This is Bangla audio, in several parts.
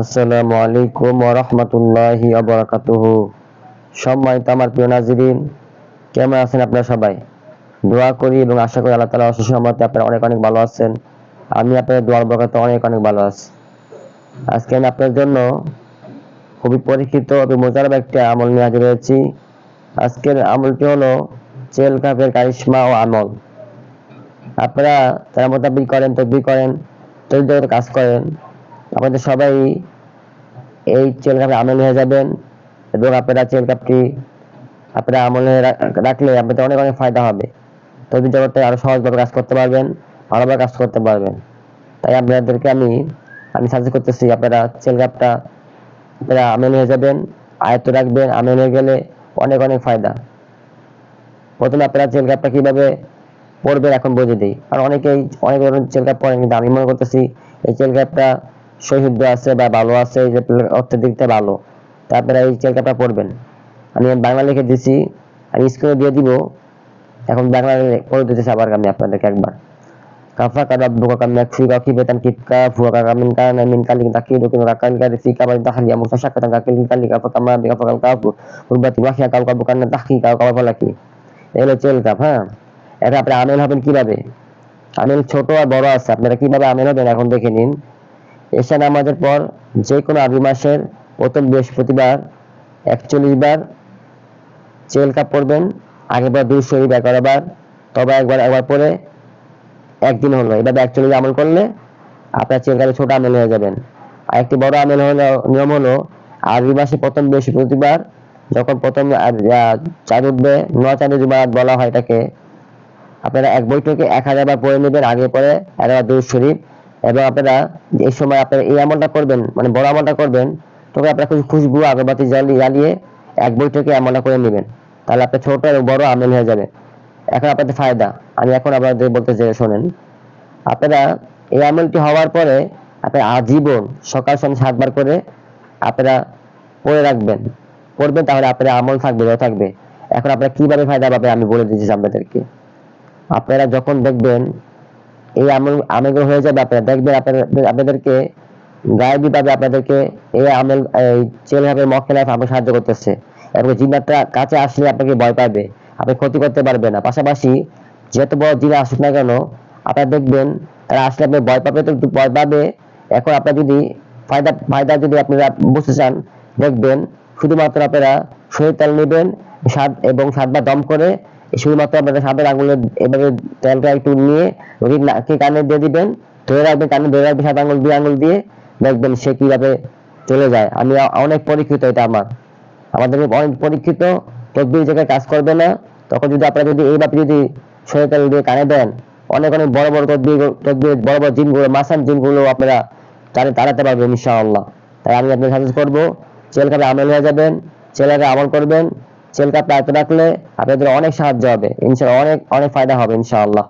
আসসালামু আলাইকুম ওরহমতুল্লাহি আবরাকাতুহু সম্মানিত আমার প্রিয় নাজিরিন, কেমন আছেন আপনারা সবাই? দোয়া করি এবং আশা করি আল্লাহ তালা অশেষ রহমতে আপনারা অনেক অনেক ভালো আছেন। আমি আপনাদের দোয়ার বকাতে অনেক অনেক ভালো আছি। আজকে আমি আপনার জন্য খুবই পরীক্ষিত এবং মোজারব একটি আমল নিয়ে হাজির হয়েছি। আজকের আমলটি হলো চেল কাপের কারিশমা ও আমল। আপনারা তারা মোতাবিক করেন, তদবির করেন জগতে কাজ করেন আমাদের সবাই এই চেল কাপে আমল হয়ে যাবেন এবং আপনারা চেল কাপটি আপনারা আমলে রা- রাখলে আপনাদের অনেক অনেক ফায়দা হবে। তবে জগতে আরও সহজভাবে কাজ করতে পারবেন, ভালোভাবে কাজ করতে পারবেন। তাই আপনাদেরকে আমি আমি সাজেস্ট করতেছি আপনারা চেল কাপটা আপনারা আমেল হয়ে যাবেন, আয়ত্ত রাখবেন, আমেল হয়ে গেলে অনেক অনেক ফায়দা। প্রথমে আপনারা চেল কাপটা কীভাবে পড়বেন এখন বুঝে দিই। আর অনেকেই, অনেক ধরনের চেল কাপ পড়েন কিন্তু আমি মনে করতেছি এই চেল কাপটা সহিদ আছে বা ভালো আছে অর্থনীতিটা ভালো, তারপরে এই চেয়ারটা পড়বেন। আমি বাংলা লিখে দিছি, আমি স্কুলে দিয়ে দিব, এখন বাংলা পড়ে দিতেছি আবার আমি আপনাদেরকে একবার। কাফা কাদা বুকা কামে খুই গা কি বেতন কিটকা ফুয়া কা কামিন কা না মিন কালি দাকি দকি না কাল কা রিসি কা বাই দাহরিয়া মুসা শাকা তা কালি কালি কা ফা কামা বিগা ফা কাফু উরবাতি ওয়াহিয়া কাল কা বুকা না দাহকি কা কা ফা লাকি এলো চেল কা হ্যাঁ? এটা আপনি আমেল হবেন কীভাবে? আমেল ছোট আর বড় আছে, আপনারা কীভাবে আমেল হবেন এখন দেখে নিন। এশা নামাজের পর যে কোনো আরবি মাসের প্রথম বৃহস্পতিবার একচল্লিশ বার চেল কাপ পড়বেন, আগের বার দুই শরীফ, এগারো বার, তবে একবার একবার পরে একদিন হলো। এভাবে একচল্লিশ আমল করলে আপনার চেলকালে ছোট আমেল হয়ে যাবেন। আর একটি বড় আমেল হলো, নিয়ম হলো আরবি মাসে প্রথম বৃহস্পতিবার যখন প্রথম চাঁদ উঠবে নয় চাঁদের জুমারাত বলা হয় এটাকে, আপনারা এক বৈঠকে এক হাজার বার পড়ে নেবেন, আগে পরে একবার দুই শরীফ এবং আপনারা এই সময় আপনারা এই আমলটা করবেন মানে বড় আমলটা করবেন তবে আপনারা কিছু খুশবু, আগরবাতি জ্বালিয়ে জ্বালিয়ে এক বৈঠকে আমলটা করে নেবেন। তাহলে আপনার ছোট এবং বড় আমেল হয়ে যাবে। এখন আপনাদের ফায়দা। আমি এখন আপনাদের বলতে চাই, শোনেন। আপনারা এই আমলটি হওয়ার পরে আপনারা আজীবন সকাল সন্ধ্যা সাতবার করে আপনারা পড়ে রাখবেন। পড়বেন তাহলে আপনার আমল থাকবে রোজা থাকবে। এখন আপনারা কীভাবে ফায়দা পাবেন আমি বলে দিচ্ছি আপনাদেরকে। আপনারা যখন দেখবেন এই আমল, আমলগুলো হয়ে যাবে আপনারা দেখবেন আপনাদের, আপনাদেরকে গায়েবী ভাবে আপনাদেরকে এই আমল, এই চেল ভাবে মক্কেলাফ আপনাকে সাহায্য করতেছে। এবং জিনাতটা কাছে আসলে আপনাকে ভয় পাবে, আপনি ক্ষতি করতে পারবেন না। পাশাপাশি যত বড় জিনা আসুক না কেন, আপনারা দেখবেন, তারা আসলে আপনি ভয় পাবে, তো ভয় পাবে। এখন আপনার যদি ফায়দা ফায়দা যদি আপনারা বুঝতে চান, দেখবেন, শুধুমাত্র আপনারা শরীর তেল নেবেন এবং সাতবার দম করে শুধুমাত্র আপনাদের সাদের আঙুলে এভাবে তেলটা একটু নিয়ে রোগীর কানে দিয়ে দিবেন, ধরে রাখবেন কানে ধরে রাখবেন সাত আঙুল, দুই আঙুল দিয়ে দেখবেন সে কীভাবে চলে যায়। আমি অনেক পরীক্ষিত এটা আমার। আমাদের অনেক পরীক্ষিত, তদবির জায়গায় কাজ করবে না। তখন যদি আপনারা যদি এইভাবে যদি শরীর তেল দিয়ে কানে দেন, অনেক অনেক বড় বড় তদবির তদবির, বড় বড় জিনগুলো, মাসান জিনগুলো আপনারা তারা তাড়াতে পারবেন ইনশাআল্লাহ। তাই আমি আপনাদের সাজেস্ট করব চেল কাপে আমল হয়ে যাবেন চেলাকে আমল করবেন কাপে আয়ত্ত রাখলে আপনাদের অনেক সাহায্য হবে। ইনশাআল্লাহ অনেক অনেক ফায়দা হবে ইনশাআল্লাহ।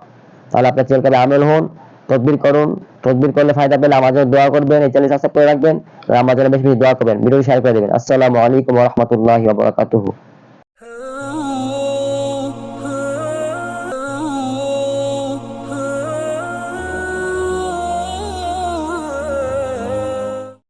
তাহলে আপনার চ্যানেলটা আমল হন, তদবির করুন। তদবির করলে ফায়দা পেলে আমাদের দোয়া করবেন, এই চ্যানেল সাবস্ক্রাইব করে রাখবেন। আর আমার বেশি বেশি দোয়া করবেন। ভিডিও শেয়ার করে দেবেন। আসসালামু আলাইকুম ওয়া রাহমাতুল্লাহি ওয়া বারাকাতুহু।